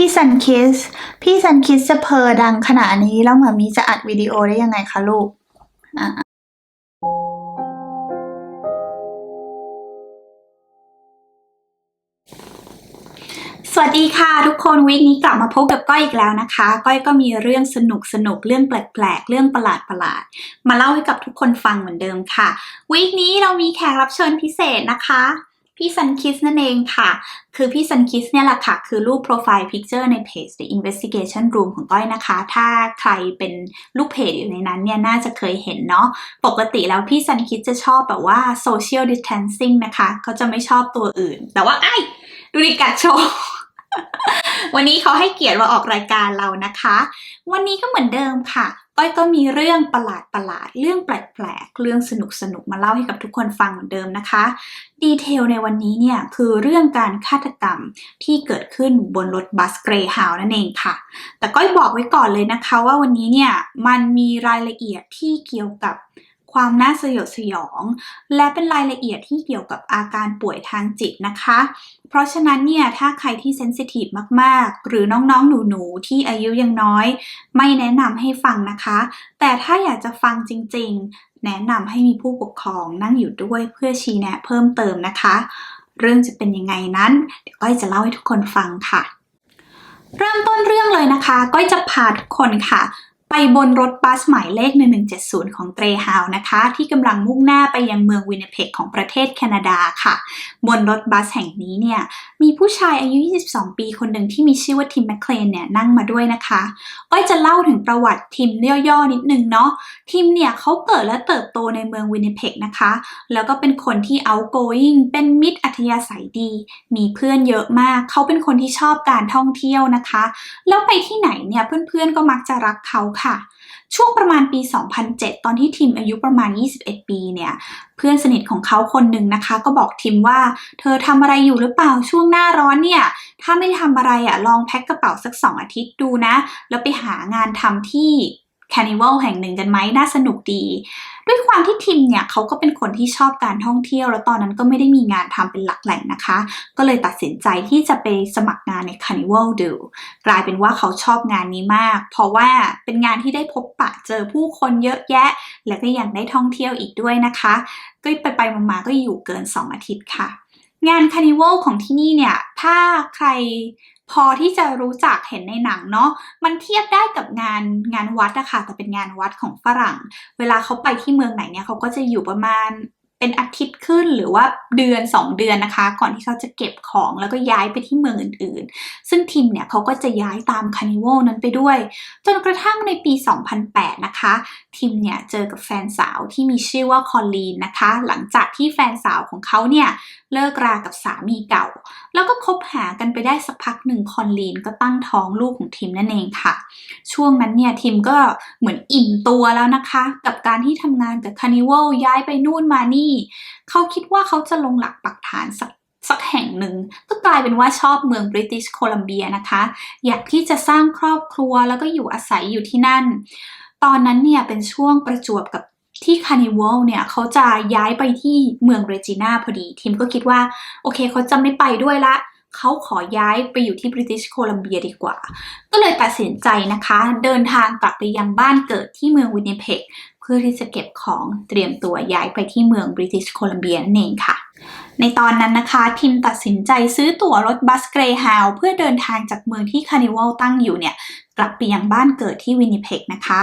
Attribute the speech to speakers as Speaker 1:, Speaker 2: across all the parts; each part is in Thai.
Speaker 1: พี่ซันคิส พี่ซันคิสจะเพอดังขนาดนี้แล้วหมามีจะอัดวิดีโอได้ยังไงคะลูกอะสวัสดีค่ะทุกคนวีคนี้กลับมาพบกับก้อยอีกแล้วนะคะ ก้อยก็มีเรื่องสนุกสนุกเรื่องแปลกๆ เรื่องประหลาดประหลาดมาเล่าให้กับทุกคนฟังเหมือนเดิมค่ะวีคนี้เรามีแขกรับเชิญพิเศษนะคะ พี่ซันคิสนั่นเองค่ะ คือพี่ซันคิสเนี่ยแหละค่ะ คือรูปโปรไฟล์พิกเจอร์ในเพจ The Investigation Room ของก้อยนะคะ ถ้าใครเป็นลูกเพจอยู่ในนั้นเนี่ย น่าจะเคยเห็นเนาะ ปกติแล้วพี่ซันคิสจะชอบแบบว่า social distancing นะคะ เขาจะไม่ชอบตัวอื่น แต่ว่าไอ้ดูดิกัดโชว์ วันนี้เขาให้เกียรติมาออกรายการเรานะคะ วันนี้ก็เหมือนเดิมค่ะก้อยก็มีเรื่องประหลาดประหลาดๆเรื่องแปลกๆ เรื่องสนุกสนุกๆมาเล่าให้กับทุกคนฟังเหมือนเดิมนะคะ ดีเทลในวันนี้เนี่ยคือเรื่องการฆาตกรรมที่เกิดขึ้นบนรถบัสเกรย์ฮาวนั่นเองค่ะ แต่ก้อยบอกไว้ก่อนเลยนะคะว่าวันนี้เนี่ยมันมีรายละเอียดที่เกี่ยวกับ ความน่าสยดสยอง และเป็นรายละเอียดที่เกี่ยวกับอาการป่วยทางจิตนะคะ เพราะฉะนั้นเนี่ยถ้าใครที่เซนซิทีฟมาก ๆ หรือน้องๆ หนูๆ ที่อายุยังน้อย ไม่แนะนำให้ฟังนะคะ แต่ถ้าอยากจะฟังจริง ๆ แนะนำให้มีผู้ปกครองนั่งอยู่ด้วยเพื่อชี้แนะเพิ่มเติมนะคะ เรื่องจะเป็นยังไงนั้น เดี๋ยวก้อยจะเล่าให้ทุกคนฟังค่ะ เริ่มต้นเรื่องเลยนะคะ ก้อยจะพาทุกคนค่ะ ไปบนรถบัสหมายเลข 1170 ของเกรฮาวนะคะ ที่กำลังมุ่งหน้าไปยังเมืองวินเนเพกของประเทศแคนาดาค่ะ บนรถบัสแห่งนี้เนี่ยมีผู้ชายอายุ 22 ปีคนหนึ่งที่มีชื่อว่าทิมแมคเคลนเนี่ยนั่งมาด้วยนะคะก้อยจะเล่าถึงประวัติทิมย่อๆนิดนึงเนาะทิมเนี่ยเขาเกิดและเติบโตในเมืองวินเนเพกนะคะ แล้วก็เป็นคนที่ outgoing เป็นมิตรอัธยาศัยดี มีเพื่อนเยอะมาก เขาเป็นคนที่ชอบการท่องเที่ยวนะคะ แล้วไปที่ไหนเนี่ยเพื่อนๆก็มักจะรักเขาค่ะ ช่วงประมาณปี 2007 ตอนที่ทิมอายุประมาณ 21 ปีเนี่ย เพื่อนสนิทของเขาคนหนึ่งนะคะ ก็บอกทิมว่า เธอทำอะไรอยู่หรือเปล่าช่วงหน้าร้อนเนี่ย ถ้าไม่ทำอะไรอะ่ะลองแพ็คกระเป๋าสักสองอาทิตย์ดูนะ แล้วไปหางานทำที่ แคนิวัลแห่งหนึ่งกันไหมน่าสนุกดี ด้วยความที่ทิมเนี่ยเขาก็เป็นคนที่ชอบการท่องเที่ยว แล้วตอนนั้นก็ไม่ได้มีงานทำเป็นหลักแหล่งนะคะ ก็เลยตัดสินใจที่จะไปสมัครงานใน Carnival ดู กลายเป็นว่าเขาชอบงานนี้มาก เพราะว่าเป็นงานที่ได้พบปะเจอผู้คนเยอะแยะ และก็ยังได้ท่องเที่ยวอีกด้วยนะคะ ก็ไปไปมาๆก็อยู่เกิน 2 อาทิตย์ค่ะงานคานิวัลของที่นี่เนี่ย ถ้าใคร พอที่จะรู้จักเห็นในหนังเนาะมันเทียบได้กับงานงานวัดอะค่ะแต่เป็นงานวัดของฝรั่ง เวลาเขาไปที่เมืองไหนเนี่ยเขาก็จะอยู่ประมาณ เป็นอาทิตย์ขึ้นหรือว่าเดือน 2 เดือนนะคะ ก่อนที่เขาจะเก็บของแล้วก็ย้ายไปที่เมืองอื่นๆ ซึ่งทีมเนี่ยเขาก็จะย้ายตามคานิวัลนั้นไปด้วย จนกระทั่งในปี 2008 นะคะทิมเนี่ยเจอกับแฟนสาวที่มีชื่อว่าคอลลีนนะคะ หลังจากที่แฟนสาวของเขาเนี่ยเลิกรากับสามีเก่า แล้วก็คบหากันไปได้สักพักหนึ่งคอนลีนก็ตั้งท้องลูกของทิมนั่นเองค่ะ ช่วงนั้นเนี่ยทิมก็เหมือนอิ่มตัวแล้วนะคะ กับการที่ทำงานกับคานิวัลย้ายไปนู่นมานี่เขาคิดว่าเขาจะลงหลักปักฐานสักสักแห่งหนึ่งก็กลายเป็นว่าชอบเมืองบริติชโคลัมเบียนะคะ อยากที่จะสร้างครอบครัวแล้วก็อยู่อาศัยอยู่ที่นั่น ตอนนั้นเนี่ยเป็นช่วงประจวบกับที่คานิวัลเนี่ยเขาจะย้ายไปที่เมืองเรจิน่าพอดี ทีมก็คิดว่าโอเคเขาจะไม่ไปด้วยละเขาขอย้ายไปอยู่ที่บริติชโคลัมเบียดีกว่า ก็เลยตัดสินใจนะคะ เดินทางกลับไปยังบ้านเกิดที่เมืองวินนิเพก พื่อที่จะเก็บของเตรียมตัวย้ายไปที่เมืองบริติชโคลัมเบียนั่นเองค่ะ ในตอนนั้นนะคะ ทิมตัดสินใจซื้อตั๋วรถบัสเกรฮาวเพื่อเดินทางจากเมืองที่คาร์นิวัลตั้งอยู่เนี่ยกลับไปยังบ้านเกิดที่วินิเพกนะคะ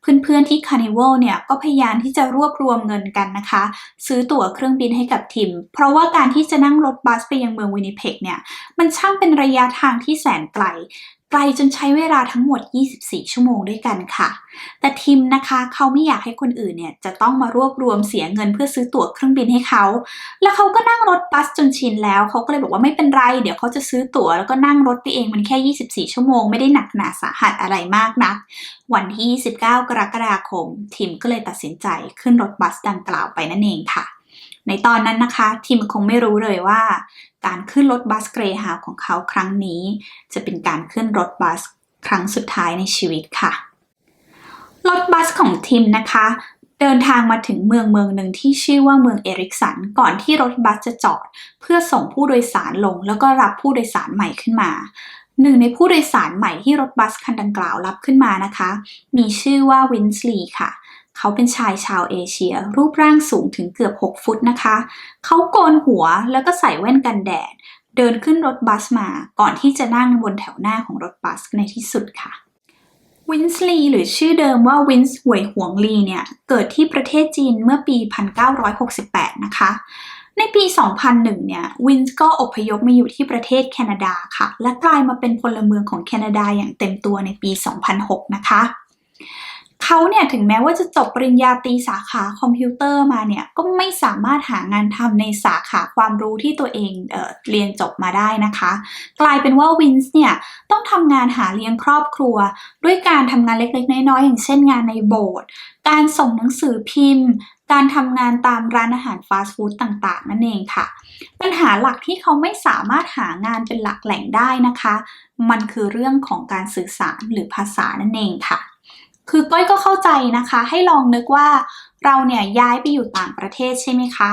Speaker 1: เพื่อนๆที่คาร์นิวัลเนี่ยก็พยายามที่จะรวบรวมเงินกันนะคะ ซื้อตั๋วเครื่องบินให้กับทิม เพราะว่าการที่จะนั่งรถบัสไปยังเมืองวินิเพกเนี่ยมันช่างเป็นระยะทางที่แสนไกล ไกลจนใช้เวลาทั้งหมด 24 ชั่วโมงด้วยกันค่ะ แต่ทิมนะคะเขาไม่อยากให้คนอื่นเนี่ยจะต้องมารวบรวมเสียเงินเพื่อซื้อตั๋วเครื่องบินให้เขา แล้วเขาก็นั่งรถบัสจนชินแล้วเขาก็เลยบอกว่าไม่เป็นไร เดี๋ยวเขาจะซื้อตั๋วแล้วก็นั่งรถไปเองมันแค่ 24 ชั่วโมงไม่ได้หนักหนาสาหัสอะไรมากนัก วันที่ 29 กรกฎาคม ทิมก็เลยตัดสินใจขึ้นรถบัสดังกล่าวไปนั่นเองค่ะ ในตอนนั้นนะคะทิมคงไม่รู้เลยว่า การขึ้นรถบัสเกรย์ฮาวของเขาครั้งนี้ จะเป็นการขึ้นรถบัสครั้งสุดท้ายในชีวิตค่ะ รถบัสของทิมนะคะ เดินทางมาถึงเมืองเมืองหนึ่งที่ชื่อว่าเมืองเอริกสัน ก่อนที่รถบัสจะจอด เพื่อส่งผู้โดยสารลง แล้วก็รับผู้โดยสารใหม่ขึ้นมาหนึ่งในผู้โดยสารใหม่ที่รถบัสคันดังกล่าวรับขึ้นมานะคะ มีชื่อว่าวินส์ลีค่ะเขาเป็นชายชาวเอเชีย รูปร่างสูงถึงเกือบ 6 ฟุตนะคะ เขาโกนหัวแล้วก็ใส่แว่นกันแดด เดินขึ้นรถบัสมาก่อนที่จะนั่งบนแถวหน้าของรถบัสในที่สุดค่ะวินส์ลีหรือชื่อเดิมว่าวินส์หวยหวงลีเนี่ย เกิดที่ประเทศจีนเมื่อปี 1968 นะคะ ในปี 2001 เนี่ย วินส์ก็อพยพมาอยู่ที่ประเทศแคนาดาค่ะ และกลายมาเป็นพลเมืองของแคนาดาอย่างเต็มตัวในปี 2006 นะคะ เขาเนี่ยถึงแม้ว่าจะจบปริญญาตรีสาขาคอมพิวเตอร์มาเนี่ยก็ไม่สามารถหางานทำในสาขาความรู้ที่ตัวเองเออเรียนจบมาได้นะคะ กลายเป็นว่าวินส์เนี่ยต้องทำงานหาเลี้ยงครอบครัว ด้วยการทำงานเล็กๆ น้อยๆอย่างเช่นงานในโบสถ์การส่งหนังสือพิมพ์ การทำงานตามร้านอาหารฟาสต์ฟู้ดต่างๆ นั่นเองค่ะ ปัญหาหลักที่เขาไม่สามารถหางานเป็นหลักแหล่งได้นะคะ มันคือเรื่องของการสื่อสารหรือภาษานั่นเองค่ะ คือก้อยก็เข้าใจนะคะ ให้ลองนึกว่าเราเนี่ยย้ายไปอยู่ต่างประเทศใช่ไหมคะ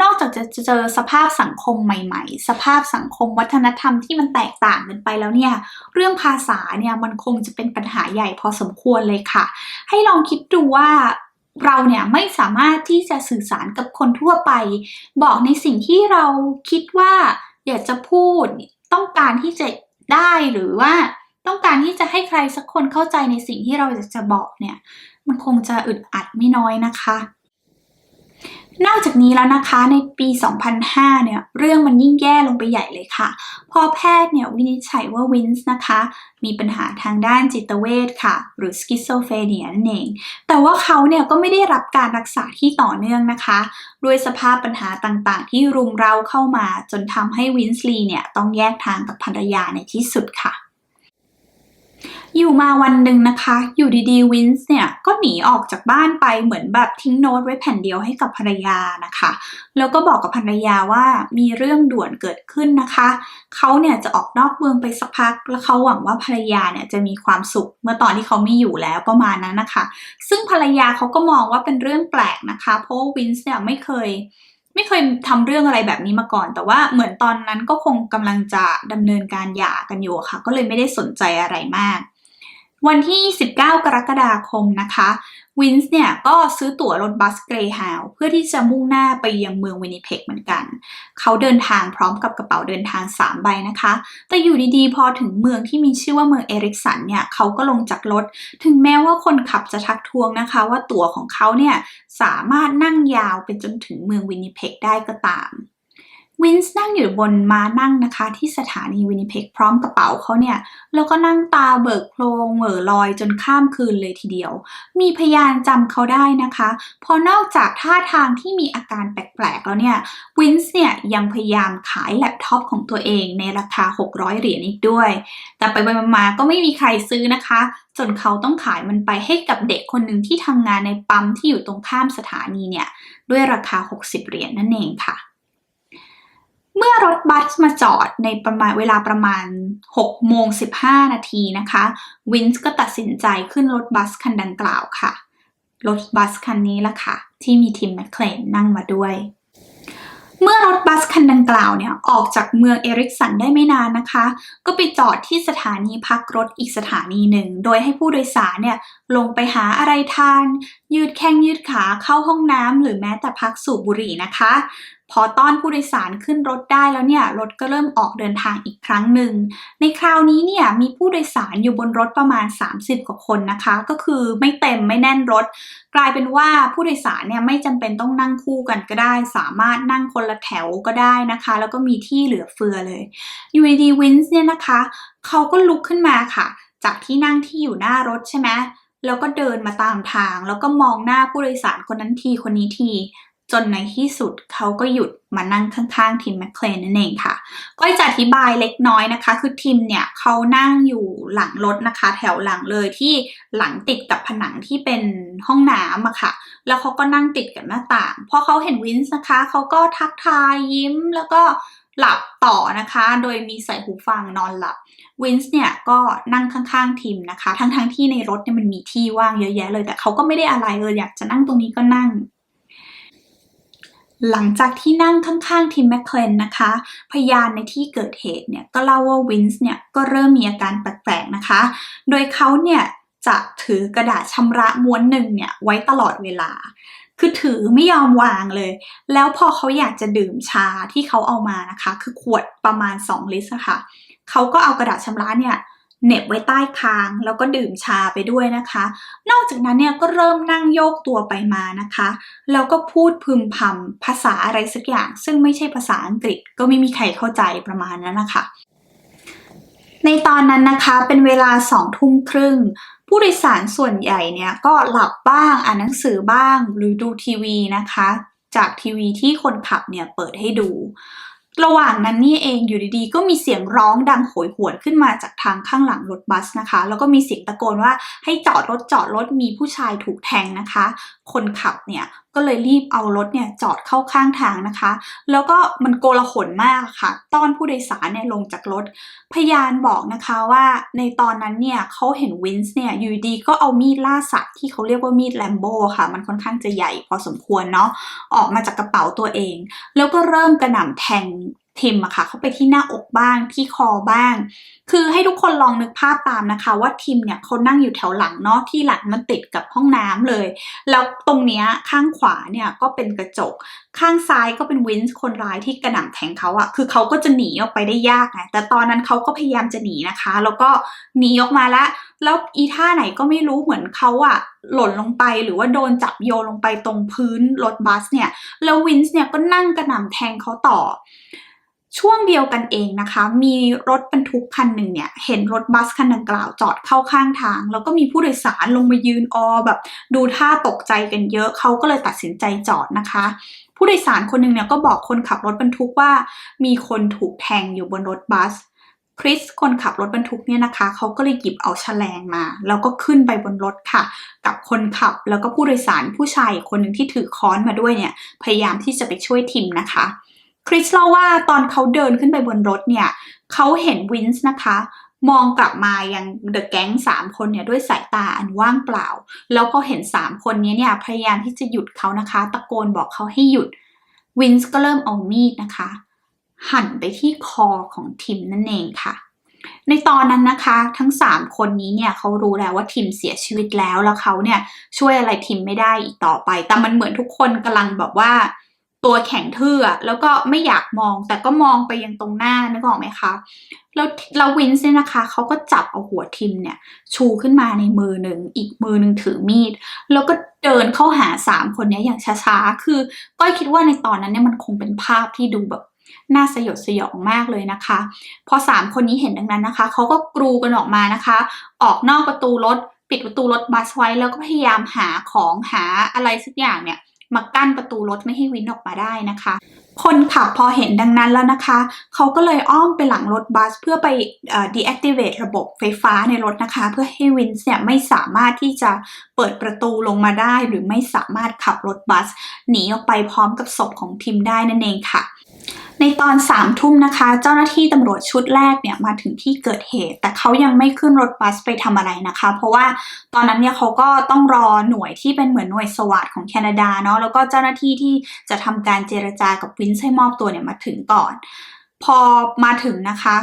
Speaker 1: นอกจากจะเจอสภาพสังคมใหม่ๆ สภาพสังคมวัฒนธรรมที่มันแตกต่างกันไปแล้วเนี่ย เรื่องภาษาเนี่ยมันคงจะเป็นปัญหาใหญ่พอสมควรเลยค่ะ ให้ลองคิดดูว่าเราเนี่ยไม่สามารถที่จะสื่อสารกับคนทั่วไป บอกในสิ่งที่เราคิดว่าอยากจะพูดต้องการที่จะได้หรือว่า ต้องการที่จะให้ใครสักคนเข้าใจในสิ่งที่เราอยากจะบอกเนี่ย มันคงจะอึดอัดไม่น้อยนะคะ นอกจากนี้แล้วนะคะในปี 2005 เนี่ย เรื่องมันยิ่งแย่ลงไปใหญ่เลยค่ะพอแพทย์เนี่ยวินิจฉัยว่าวินส์นะคะ มีปัญหาทางด้านจิตเวชค่ะ หรือสกิสโซเฟเนียนั่นเอง แต่ว่าเขาเนี่ยก็ไม่ได้รับการรักษาที่ต่อเนื่องนะคะ ด้วยสภาพปัญหาต่างๆ ที่รุมเร้าเข้ามา จนทำให้วินส์ลีเนี่ยต้องแยกทางกับภรรยาในที่สุดค่ะ อยู่มาวันหนึ่งนะคะ อยู่ดีๆวินส์เนี่ยก็หนีออกจากบ้านไปเหมือนแบบทิ้งโน้ตไว้แผ่นเดียวให้กับภรรยานะคะ แล้วก็บอกกับภรรยาว่ามีเรื่องด่วนเกิดขึ้นนะคะ เขาเนี่ยจะออกนอกเมืองไปสักพัก แล้วเขาหวังว่าภรรยาเนี่ยจะมีความสุขเมื่อตอนที่เขาไม่อยู่แล้วประมาณนั้นนะคะ ซึ่งภรรยาเขาก็มองว่าเป็นเรื่องแปลกนะคะ เพราะวินส์เนี่ยไม่เคยไม่เคยทำเรื่องอะไรแบบนี้มาก่อน แต่ว่าเหมือนตอนนั้นก็คงกำลังจะดำเนินการหย่ากันอยู่ค่ะ ก็เลยไม่ได้สนใจอะไรมาก วันที่29กรกฎาคมนะคะวินส์เนี่ยก็ซื้อตั๋วรถบัสเกรย์ฮาวเพื่อที่จะมุ่งหน้าไปยังเมืองวินิเพกเหมือนกัน เขาเดินทางพร้อมกับกระเป๋าเดินทาง 3 ใบนะคะ แต่อยู่ดีๆ พอถึงเมืองที่มีชื่อว่าเมืองเอริกสันเนี่ยเขาก็ลงจากรถ ถึงแม้ว่าคนขับจะทักท้วงนะคะ ว่าตั๋วของเขาเนี่ยสามารถนั่งยาวไปจนถึงเมืองวินิเพกได้ก็ตาม วินส์นั่งอยู่บนม้านั่งนะคะ ที่สถานีวินิเพกพร้อมกระเป๋าเขาเนี่ย แล้วก็นั่งตาเบิกโพลงเหม่อลอยจนข้ามคืนเลยทีเดียว มีพยานจำเขาได้นะคะ พอนอกจากท่าทางที่มีอาการแปลกๆแล้วเนี่ยวินส์เนี่ยยังพยายามขายแล็ปท็อปของตัวเองในราคา 600 เหรียญอีกด้วย แต่ไปไปมาๆก็ไม่มีใครซื้อนะคะ จนเขาต้องขายมันไปให้กับเด็กคนหนึ่งที่ทำงานในปั๊มที่อยู่ตรงข้ามสถานีเนี่ยด้วยราคา 60 เหรียญนั่นเองค่ะ เมื่อรถบัสมาจอดในประมาณเวลาประมาณ6โมง15 นาทีนะคะ วินส์ก็ตัดสินใจขึ้นรถบัสคันดังกล่าวค่ะ รถบัสคันนี้ละค่ะ ที่มีทีมแมคเคลนนั่งมาด้วย เมื่อรถบัสคันดังกล่าวเนี่ย ออกจากเมืองเอริกสันได้ไม่นานนะคะ ก็ไปจอดที่สถานีพักรถอีกสถานีหนึ่ง โดยให้ผู้โดยสารเนี่ยลงไปหาอะไรทาน ยืดแข้งยืดขาเข้าห้องน้ำหรือแม้แต่พักสูบบุหรี่นะคะ พอต้อนผู้โดยสารขึ้นรถได้แล้วเนี่ยรถก็เริ่มออกเดินทางอีกครั้งหนึ่ง ในคราวนี้เนี่ยมีผู้โดยสารอยู่บนรถประมาณ 30 กว่าคนนะคะ ก็คือไม่เต็มไม่แน่นรถ กลายเป็นว่าผู้โดยสารเนี่ยไม่จำเป็นต้องนั่งคู่กันก็ได้ สามารถนั่งคนละแถวก็ได้นะคะ แล้วก็มีที่เหลือเฟือเลยยูดีวินส์เนี่ยนะคะเขาก็ลุกขึ้นมาค่ะ จากที่นั่งที่อยู่หน้ารถใช่ไหมแล้วก็เดินมาตามทาง แล้วก็มองหน้าผู้โดยสารคนนั้นทีคนนี้ที จนในที่สุดเขาก็หยุดมานั่งข้างๆทีมแมคเคลนนั่นเองค่ะ ก็จะอธิบายเล็กน้อยนะคะ คือทีมเนี่ยเขานั่งอยู่หลังรถนะคะ แถวหลังเลยที่หลังติดกับผนังที่เป็นห้องน้ำอะค่ะ แล้วเขาก็นั่งติดกับหน้าต่าง พอเขาเห็นวินส์นะคะ เขาก็ทักทายยิ้มแล้วก็หลับต่อนะคะ โดยมีใส่หูฟังนอนหลับ วินส์เนี่ยก็นั่งข้างๆทีมนะคะ ทั้งๆทที่ในรถเนี่ยมันมีที่ว่างเยอะแยะเลย แต่เขาก็ไม่ได้อะไรเลยอยากจะนั่งตรงนี้ก็นั่ง หลังจากที่นั่งข้างๆทีมแมคเคลนนะคะ พยานในที่เกิดเหตุเนี่ยก็เล่าว่าวินส์เนี่ยก็เริ่มมีอาการแปลกๆนะคะ โดยเขาเนี่ยจะถือกระดาษชำระม้วนหนึ่งเนี่ยไว้ตลอดเวลา คือถือไม่ยอมวางเลย แล้วพอเขาอยากจะดื่มชาที่เขาเอามานะคะ คือขวดประมาณ 2 ลิตรค่ะ เขาก็เอากระดาษชำระเนี่ย เหน็บไว้ใต้คาง แล้วก็ดื่มชาไปด้วยนะคะ นอกจากนั้นเนี่ยก็เริ่มนั่งโยกตัวไปมานะคะ แล้วก็พูดพึมพำภาษาอะไรสักอย่าง ซึ่งไม่ใช่ภาษาอังกฤษก็ไม่มีใครเข้าใจประมาณนั้นนะคะ ในตอนนั้นนะคะเป็นเวลาสองทุ่มครึ่งผู้โดยสารส่วนใหญ่เนี่ยก็หลับบ้างอ่านหนังสือบ้างหรือดูทีวีนะคะ จากทีวีที่คนขับเนี่ยเปิดให้ดู ระหว่างนั้นนี่เองอยู่ดีๆ ก็มีเสียงร้องดังโหยหวนขึ้นมาจากทางข้างหลังรถบัสนะคะ แล้วก็มีเสียงตะโกนว่าให้จอดรถจอดรถมีผู้ชายถูกแทงนะคะ คนขับเนี่ยก็เลยรีบเอารถเนี่ยจอดเข้าข้างทางนะคะ แล้วก็มันโกลาหลมากค่ะ ต้อนผู้โดยสารเนี่ยลงจากรถ พยานบอกนะคะว่าในตอนนั้นเนี่ยเขาเห็นวินส์เนี่ยอยู่ดีก็เอามีดล่าสัตว์ที่เขาเรียกว่ามีดแลมโบค่ะ มันค่อนข้างจะใหญ่พอสมควรเนาะออกมาจากกระเป๋าตัวเอง แล้วก็เริ่มกระหน่ำแทง ทิมอะค่ะเข้าไปที่หน้าอกบ้างที่คอบ้าง คือให้ทุกคนลองนึกภาพตามนะคะ ว่าทิมเนี่ยเขานั่งอยู่แถวหลังเนาะที่หลังมันติดกับห้องน้ำเลย แล้วตรงเนี้ยข้างขวาเนี่ยก็เป็นกระจก ข้างซ้ายก็เป็นวินส์คนร้ายที่กระหน่ำแทงเขาอะคือเขาก็จะหนีออกไปได้ยากไงแต่ตอนนั้นเขาก็พยายามจะหนีนะคะ แล้วก็หนีออกมาล้วแล้วอีท่าไหนก็ไม่รู้เหมือนเขาอะหล่นลงไปหรือว่าโดนจับโยนลงไปตรงพื้นรถบัสเนี่ยแล้ววินส์เนี่ยก็นั่งกระหน่ำแทงเขาต่อ ช่วงเดียวกันเองนะคะ มีรถบรรทุกคันหนึ่งเนี่ย เห็นรถบัสคันดังกล่าวจอดเข้าข้างทาง แล้วก็มีผู้โดยสารลงมายืนออแบบ ดูท่าตกใจกันเยอะเขาก็เลยตัดสินใจจอดนะคะ ผู้โดยสารคนหนึ่งเนี่ยก็บอกคนขับรถบรรทุกว่า มีคนถูกแทงอยู่บนรถบัสคริสคนขับรถบรรทุกเนี่ยนะคะเขาก็เลยหยิบเอาแฉลงมา แล้วก็ขึ้นไปบนรถค่ะ กับคนขับแล้วก็ผู้โดยสารผู้ชายคนหนึ่งที่ถือค้อนมาด้วยเนี่ยพยายามที่จะไปช่วยทิมนะคะ คริสเล่าว่าตอนเขาเดินขึ้นไปบนรถเนี่ยเขาเห็นวินส์นะคะ มองกลับมายังเดอะแก๊งสามคนเนี่ยด้วยสายตาอันว่างเปล่า แล้วพอเห็นสามคนนี้เนี่ยพยายามที่จะหยุดเขานะคะ ตะโกนบอกเขาให้หยุดวินส์ก็เริ่มเอามีดนะคะ หั่นไปที่คอของทิมนั่นเองค่ะในตอนนั้นนะคะ ทั้ง 3 คนนี้เนี่ยเขารู้แล้วว่าทิมเสียชีวิตแล้วแล้วเขาเนี่ยช่วยอะไรทิมไม่ได้อีกต่อไป แต่มันเหมือนทุกคนกำลังแบบว่า ตัวแข็งทื่อแล้วก็ไม่อยากมองแต่ก็มองไปยังตรงหน้านึกออกไหมคะแล้วเราวินส์เนี่ยนะคะเขาก็จับเอาหัวทิมเนี่ย ชูขึ้นมาในมือหนึ่งอีกมือหนึ่งถือมีด แล้วก็เดินเข้าหาสามคนนี้อย่างช้าๆ คือก้อยคิดว่าในตอนนั้นเนี่ยมันคงเป็นภาพที่ดูแบบน่าสยดสยองมากเลยนะคะ พอสามคนนี้เห็นดังนั้นนะคะเขาก็กรูกันออกมานะคะ ออกนอกประตูรถปิดประตูรถบัสไว้แล้วก็พยายามหาของหาอะไรสักอย่างเนี่ย มากั้นประตูรถไม่ให้วินออกมาได้นะคะ คนขับพอเห็นดังนั้นแล้วนะคะ เขาก็เลยอ้อมไปหลังรถบัสเพื่อไปเอ่อ deactivate ระบบไฟฟ้าในรถนะคะ เพื่อให้วินเนี่ยไม่สามารถที่จะเปิดประตูลงมาได้ หรือไม่สามารถขับรถบัสหนีออกไปพร้อมกับศพของทิมได้นั่นเองค่ะ ในตอนสามทุ่มนะคะ เจ้าหน้าที่ตำรวจชุดแรกเนี่ยมาถึงที่เกิดเหตุ แต่เขายังไม่ขึ้นรถบัสไปทำอะไรนะคะ เพราะว่าตอนนั้นเนี่ยเขาก็ต้องรอหน่วยที่เป็นเหมือนหน่วยสวัสดของแคนาดาเนาะแล้วก็เจ้าหน้าที่ที่จะทำการเจรจากับวินให้มอบตัวเนี่ยมาถึงก่อน พอมาถึงนะคะ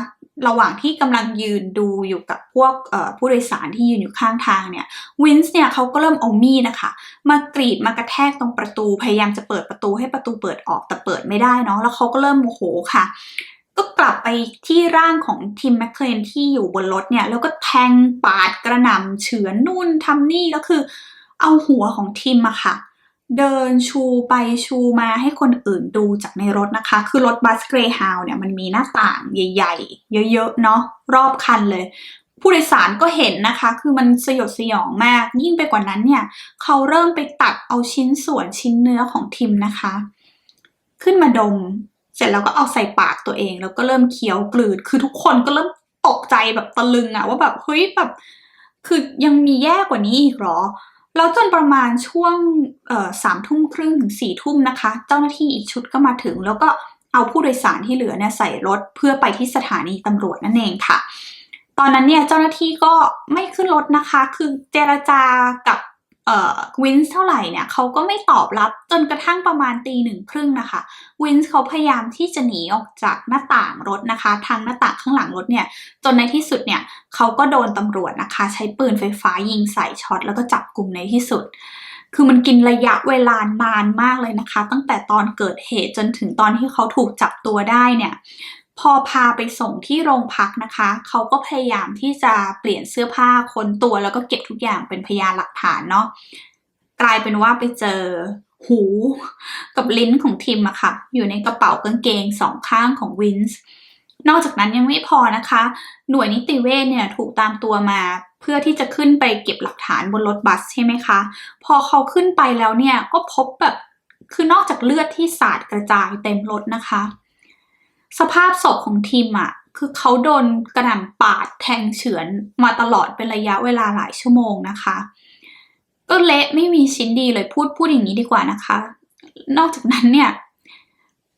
Speaker 1: ระหว่างที่กำลังยืนดูอยู่กับพวกผู้โดยสารที่ยืนอยู่ข้างทางเนี่ยวินส์เนี่ยเขาก็เริ่มเอามีดนะคะ มากรีดมากระแทกตรงประตูพยายามจะเปิดประตูให้ประตูเปิดออกแต่เปิดไม่ได้เนาะแล้วเขาก็เริ่มโมโหค่ะ ก็กลับไปที่ร่างของทิมแมคเคลนที่อยู่บนรถเนี่ยแล้วก็แทงปาดกระหน่ำเฉือนนู่นทำนี่ก็คือ เอาหัวของทิมอะค่ะ เดินชูไปชูมาให้คนอื่นดูจากในรถนะคะ คือรถบัสเกรฮาวเนี่ยมันมีหน้าต่างใหญ่ ๆ เยอะๆเนาะรอบคันเลย ผู้โดยสารก็เห็นนะคะ คือมันสยดสยองมาก ยิ่งไปกว่านั้นเนี่ยเขาเริ่มไปตัดเอาชิ้นส่วนชิ้นเนื้อของทิมนะคะ ขึ้นมาดม เสร็จแล้วก็เอาใส่ปากตัวเอง แล้วก็เริ่มเคี้ยวกลืนคือทุกคนก็เริ่มตกใจแบบตะลึงอะว่าแบบเฮ้ยแบบ คือยังมีแย่กว่านี้อีกเหรอ แล้วจนประมาณช่วงสามทุ่มครึ่งถึงสี่ทุ่มนะคะ เจ้าหน้าที่อีกชุดก็มาถึง แล้วก็เอาผู้โดยสารที่เหลือเนี่ยใส่รถเพื่อไปที่สถานีตำรวจนั่นเองค่ะ ตอนนั้นเนี่ยเจ้าหน้าที่ก็ไม่ขึ้นรถนะคะ คือเจรจากับ เอ่อวินส์เท่าไหร่เนี่ยเขาก็ไม่ตอบรับจนกระทั่งประมาณตีหนึ่งครึ่งนะคะวินส์เขาพยายามที่จะหนีออกจากหน้าต่างรถนะคะ ทางหน้าต่างข้างหลังรถเนี่ยจนในที่สุดเนี่ยเขาก็โดนตำรวจนะคะ ใช้ปืนไฟฟ้ายิงใส่ช็อตแล้วก็จับกลุ่มในที่สุด คือมันกินระยะเวลานานมากเลยนะคะ ตั้งแต่ตอนเกิดเหตุจนถึงตอนที่เขาถูกจับตัวได้เนี่ย พอพาไปส่งที่โรงพักนะคะ เขาก็พยายามที่จะเปลี่ยนเสื้อผ้าคนตัวแล้วก็เก็บทุกอย่างเป็นพยานหลักฐานเนาะกลายเป็นว่าไปเจอหูกับลิ้นของทิมอะค่ะ อยู่ในกระเป๋ากางเกงสองข้างของวินส์นอกจากนั้นยังไม่พอนะคะ หน่วยนิติเวชเนี่ยถูกตามตัวมาเพื่อที่จะขึ้นไปเก็บหลักฐานบนรถบัสใช่ไหมคะ พอเขาขึ้นไปแล้วเนี่ยก็พบแบบคือนอกจากเลือดที่สาดกระจายเต็มรถนะคะ สภาพศพของทีมอะคือเขาโดนกระหน่ำปาดแทงเฉือนมาตลอดเป็นระยะเวลาหลายชั่วโมงนะคะ ก็เละไม่มีชิ้นดีเลยพูดพูดอย่างนี้ดีกว่านะคะ นอกจากนั้นเนี่ย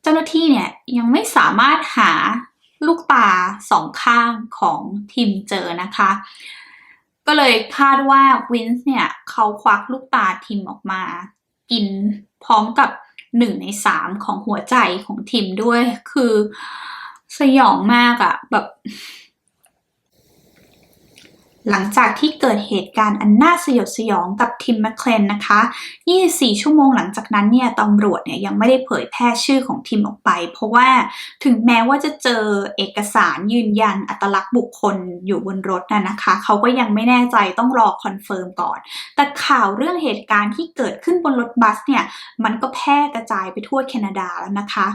Speaker 1: เจ้าหน้าที่เนี่ยยังไม่สามารถหาลูกตาสองข้างของทีมเจอนะคะ ก็เลยคาดว่าวินส์เนี่ยเขาควักลูกตาทิมออกมา กินพร้อมกับ หนึ่งในสามของหัวใจของทิมด้วย คือสยองมากอะแบบ หลังจากที่เกิดเหตุการณ์อันน่าสยดสยองกับทิมแมคเคลนนะคะ 24 ชั่วโมงหลังจากนั้นเนี่ยตำรวจเนี่ยยังไม่ได้เผยแพร่ชื่อของทิมออกไป เพราะว่าถึงแม้ว่าจะเจอเอกสารยืนยันอัตลักษณ์บุคคลอยู่บนรถน่ะนะคะ เขาก็ยังไม่แน่ใจต้องรอคอนเฟิร์มก่อน แต่ข่าวเรื่องเหตุการณ์ที่เกิดขึ้นบนรถบัสเนี่ยมันก็แพร่กระจายไปทั่วแคนาดาแล้วนะคะ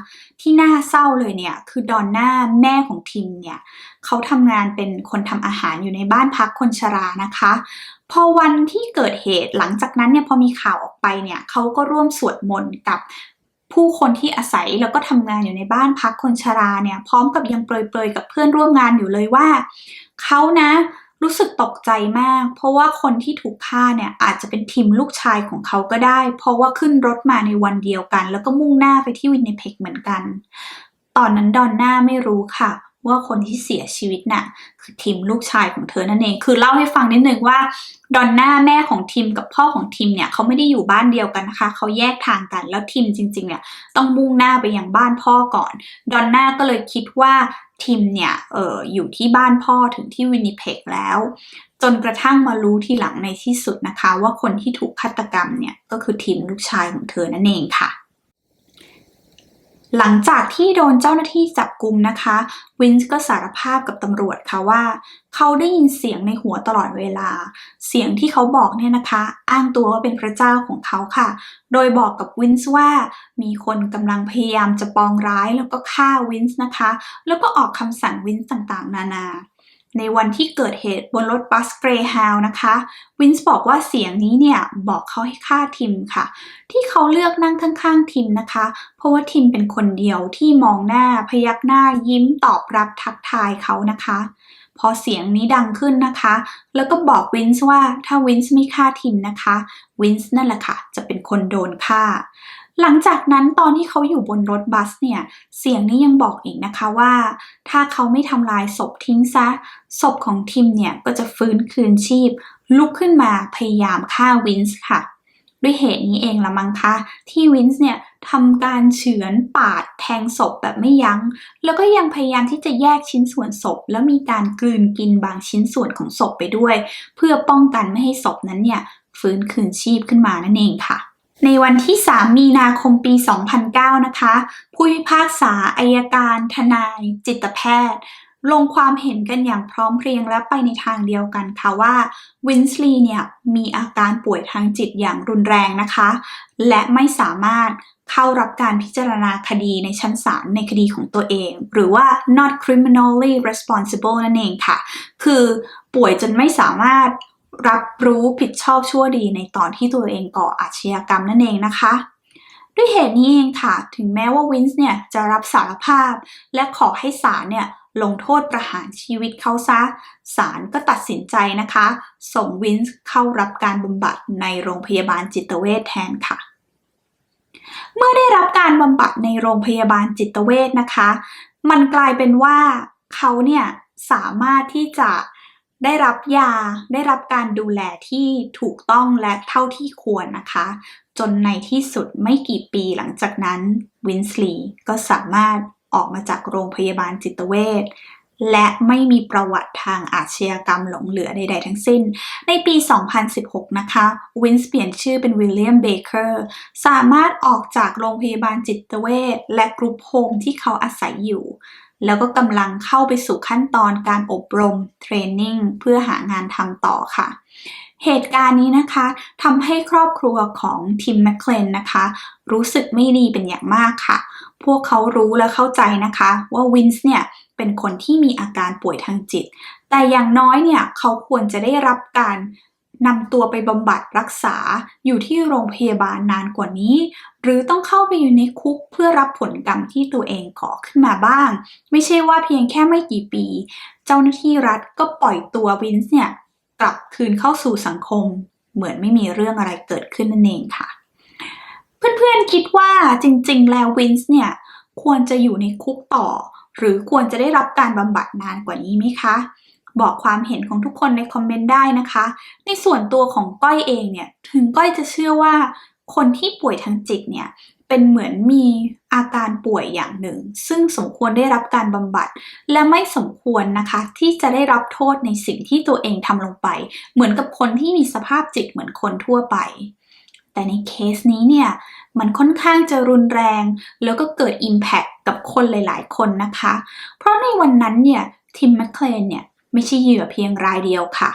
Speaker 1: ที่น่าเศร้าเลยเนี่ยคือดอนน่าแม่ของทิมเนี่ย เขาทำงานเป็นคนทำอาหารอยู่ในบ้านพักคนชรานะคะ พอวันที่เกิดเหตุหลังจากนั้นเนี่ยพอมีข่าวออกไปเนี่ยเขาก็ร่วมสวดมนต์กับผู้คนที่อาศัยแล้วก็ทำงานอยู่ในบ้านพักคนชราเนี่ยพร้อมกับยังเปรยๆกับเพื่อนร่วมงานอยู่เลยว่าเขานะรู้สึกตกใจมาก เพราะว่าคนที่ถูกฆ่าเนี่ยอาจจะเป็นทีมลูกชายของเขาก็ได้ เพราะว่าขึ้นรถมาในวันเดียวกัน แล้วก็มุ่งหน้าไปที่วินเนเพกเหมือนกัน ตอนนั้นดอนน่าไม่รู้ค่ะ ว่าคนที่เสียชีวิตน่ะคือทิมลูกชายของเธอนั่นเอง คือเล่าให้ฟังนิดนึงว่าดอนน่าแม่ของทิมกับพ่อของทิมเนี่ยเขาไม่ได้อยู่บ้านเดียวกันนะคะเขาแยกทางกันแล้วทิมจริงๆเนี่ยต้องมุ่งหน้าไปยังบ้านพ่อก่อนดอนน่าก็เลยคิดว่าทิมเนี่ยเอออยู่ที่บ้านพ่อถึงที่วินิเพกแล้ว จนกระทั่งมารู้ทีหลังในที่สุดนะคะ ว่าคนที่ถูกฆาตกรรมเนี่ยก็คือทิมลูกชายของเธอนั่นเองค่ะ หลังจากที่โดนเจ้าหน้าที่จับกุมนะคะ วินส์ก็สารภาพกับตำรวจค่ะว่า เขาได้ยินเสียงในหัวตลอดเวลา เสียงที่เขาบอกเนี่ยนะคะ อ้างตัวว่าเป็นพระเจ้าของเขาค่ะ โดยบอกกับวินส์ว่ามีคนกำลังพยายามจะปองร้ายแล้วก็ฆ่าวินส์นะคะ แล้วก็ออกคำสั่งวินส์ต่างๆ นานา ในวันที่เกิดเหตุบนรถบัสเกรย์ฮาวนะคะ วินส์บอกว่าเสียงนี้เนี่ยบอกเขาให้ฆ่าทิมค่ะ ที่เขาเลือกนั่งข้างๆทิมนะคะ เพราะว่าทิมเป็นคนเดียวที่มองหน้าพยักหน้ายิ้มตอบรับทักทายเขานะคะ พอเสียงนี้ดังขึ้นนะคะ แล้วก็บอกวินส์ว่าถ้าวินส์ไม่ฆ่าทิมนะคะวินส์นั่นแหละค่ะ จะเป็นคนโดนฆ่า หลังจากนั้นตอนที่เขาอยู่บนรถบัสเนี่ย เสียงนี้ยังบอกอีกนะคะว่า ถ้าเขาไม่ทำลายศพทิ้งซะ ศพของทิมเนี่ยก็จะฟื้นคืนชีพ ลุกขึ้นมาพยายามฆ่าวินส์ค่ะ ด้วยเหตุนี้เองละมั้งคะ ที่วินส์เนี่ยทำการเฉือนปาดแทงศพแบบไม่ยัง้ง แล้วก็ยังพยายามที่จะแยกชิ้นส่วนศพ แล้วมีการกลืนกินบางชิ้นส่วนของศพไปด้วย เพื่อป้องกันไม่ให้ศพนั้นเนี่ยฟื้นคืนชีพขึ้นมานั่นเองค่ะในวันที่ 3 มีนาคมปี 2009 นะคะ ผู้พิพากษาอายการ ทนาย จิตแพทย์ ลงความเห็นกันอย่างพร้อมเพรียงและไปในทางเดียวกันค่ะว่าวินสลีย์เนี่ยมีอาการป่วยทางจิตอย่างรุนแรงนะคะ และไม่สามารถเข้ารับการพิจารณาคดีในชั้นศาลในคดีของตัวเอง หรือว่า not criminally responsible นั่นเองค่ะ คือป่วยจนไม่สามารถรับรู้ผิดชอบชั่วดีในตอนที่ตัวเองก่ออาชญากรรมนั่นเองนะคะ ด้วยเหตุนี้เองค่ะ ถึงแม้ว่าวินส์เนี่ยจะรับสารภาพ และขอให้ศาลเนี่ย ลงโทษประหารชีวิตเขาซะ ศาลก็ตัดสินใจนะคะ ส่งวินส์เข้ารับการบำบัดในโรงพยาบาลจิตเวชแทนค่ะ เมื่อได้รับการบำบัดในโรงพยาบาลจิตเวชนะคะ มันกลายเป็นว่าเขาเนี่ยสามารถที่จะได้รับยาได้รับการดูแลที่ถูกต้องและเท่าที่ควรนะคะ จนในที่สุดไม่กี่ปีหลังจากนั้นวินสลีย์ก็สามารถ ออกมาจากโรงพยาบาลจิตเวชและไม่มีประวัติทางอาชญากรรมหลงเหลือใด ๆ ทั้งสิ้น ในปี 2016 นะคะ วินส์เปลี่ยนชื่อเป็นวิลเลียมเบเกอร์ สามารถออกจากโรงพยาบาลจิตเวชและกรุ๊ปโฮมที่เขาอาศัยอยู่ แล้วก็กำลังเข้าไปสู่ขั้นตอนการอบรมเทรนนิ่งเพื่อหางานทำต่อค่ะ เหตุการณ์นี้นะคะทำให้ครอบครัวของทิมแมคเคลนนะคะ รู้สึกไม่ดีเป็นอย่างมากค่ะ พวกเขารู้และเข้าใจนะคะ ว่าวินส์เนี่ยเป็นคนที่มีอาการป่วยทางจิต แต่อย่างน้อยเนี่ยเขาควรจะได้รับการนำตัวไปบำบัดรักษาอยู่ที่โรงพยาบาลนานกว่านี้ หรือต้องเข้าไปอยู่ในคุกเพื่อรับผลกรรมที่ตัวเองก่อขึ้นมาบ้าง ไม่ใช่ว่าเพียงแค่ไม่กี่ปี เจ้าหน้าที่รัฐก็ปล่อยตัววินส์เนี่ย กลับคืนเข้าสู่สังคม เหมือนไม่มีเรื่องอะไรเกิดขึ้นนั่นเองค่ะ เพื่อนๆคิดว่าจริงๆ แล้ววินส์เนี่ยควรจะอยู่ในคุกต่อ หรือควรจะได้รับการบำบัดนานกว่านี้ไหมคะ บอกความเห็นของทุกคนในคอมเมนต์ได้นะคะ ในส่วนตัวของก้อยเองเนี่ยถึงก้อยจะเชื่อว่าคนที่ป่วยทางจิตเนี่ย เป็นเหมือนมีอาการป่วยอย่างหนึ่ง ซึ่งสมควรได้รับการบำบัด และไม่สมควรนะคะ ที่จะได้รับโทษในสิ่งที่ตัวเองทำลงไป เหมือนกับคนที่มีสภาพจิตเหมือนคนทั่วไป แต่ในเคสนี้เนี่ยมันค่อนข้างจะรุนแรง แล้วก็เกิด Impact กับคนหลาย ๆ คนนะคะ เพราะในวันนั้นเนี่ยทิมแมคเคลนเนี่ยไม่ใช่เหยื่อเพียงรายเดียวค่ะ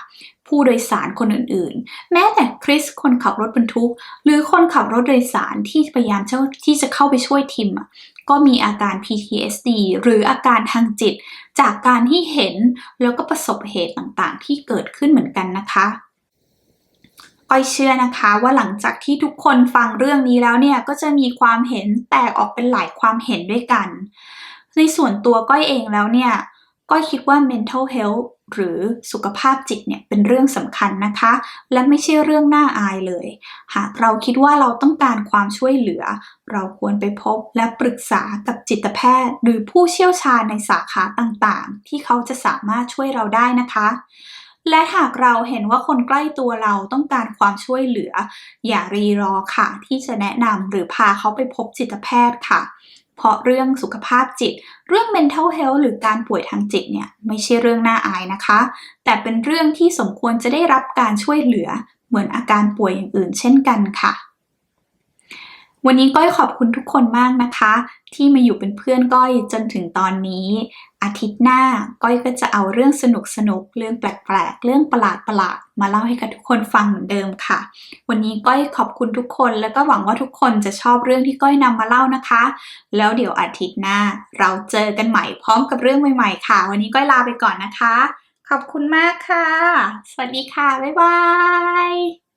Speaker 1: ผู้โดยสารคนอื่นๆ แม้แต่คริสคนขับรถบรรทุก หรือคนขับรถโดยสารที่พยายามที่จะเข้าไปช่วยทิมก็มีอาการ PTSD หรืออาการทางจิต จากการที่เห็นแล้วก็ประสบเหตุต่างๆ ที่เกิดขึ้นเหมือนกันนะคะก้อยเชื่อนะคะว่าหลังจากที่ทุกคนฟังเรื่องนี้แล้วเนี่ยก็จะมีความเห็นแตกออกเป็นหลายความเห็นด้วยกัน ในส่วนตัวก้อยเองแล้วเนี่ย ก้อยคิดว่า mental health หรือสุขภาพจิตเนี่ยเป็นเรื่องสำคัญนะคะ และไม่ใช่เรื่องน่าอายเลย หากเราคิดว่าเราต้องการความช่วยเหลือ เราควรไปพบและปรึกษากับจิตแพทย์ หรือผู้เชี่ยวชาญในสาขาต่างๆ ที่เขาจะสามารถช่วยเราได้นะคะและหากเราเห็นว่าคนใกล้ตัวเราต้องการความช่วยเหลือ อย่ารีรอค่ะ ที่จะแนะนำหรือพาเขาไปพบจิตแพทย์ค่ะ เพราะเรื่องสุขภาพจิต เรื่อง mental health หรือการป่วยทางจิตเนี่ยไม่ใช่เรื่องน่าอายนะคะ แต่เป็นเรื่องที่สมควรจะได้รับการช่วยเหลือเหมือนอาการป่วยอย่างอื่นเช่นกันค่ะ วันนี้ก้อยขอบคุณทุกคนมากนะคะ ที่มาอยู่เป็นเพื่อนก้อยจนถึงตอนนี้ อาทิตย์หน้าก้อยก็จะเอาเรื่องสนุกสนุกเรื่องแปลกๆ เรื่องประหลาดประหลาดมาเล่าให้กับทุกคนฟังเหมือนเดิมค่ะ วันนี้ก้อยขอบคุณทุกคนแล้วก็หวังว่าทุกคนจะชอบเรื่องที่ก้อยนำมาเล่านะคะ แล้วเดี๋ยวอาทิตย์หน้าเราเจอกันใหม่พร้อมกับเรื่องใหม่ๆ ค่ะ วันนี้ก้อยลาไปก่อนนะคะ ขอบคุณมากค่ะ สวัสดีค่ะ บ๊ายบาย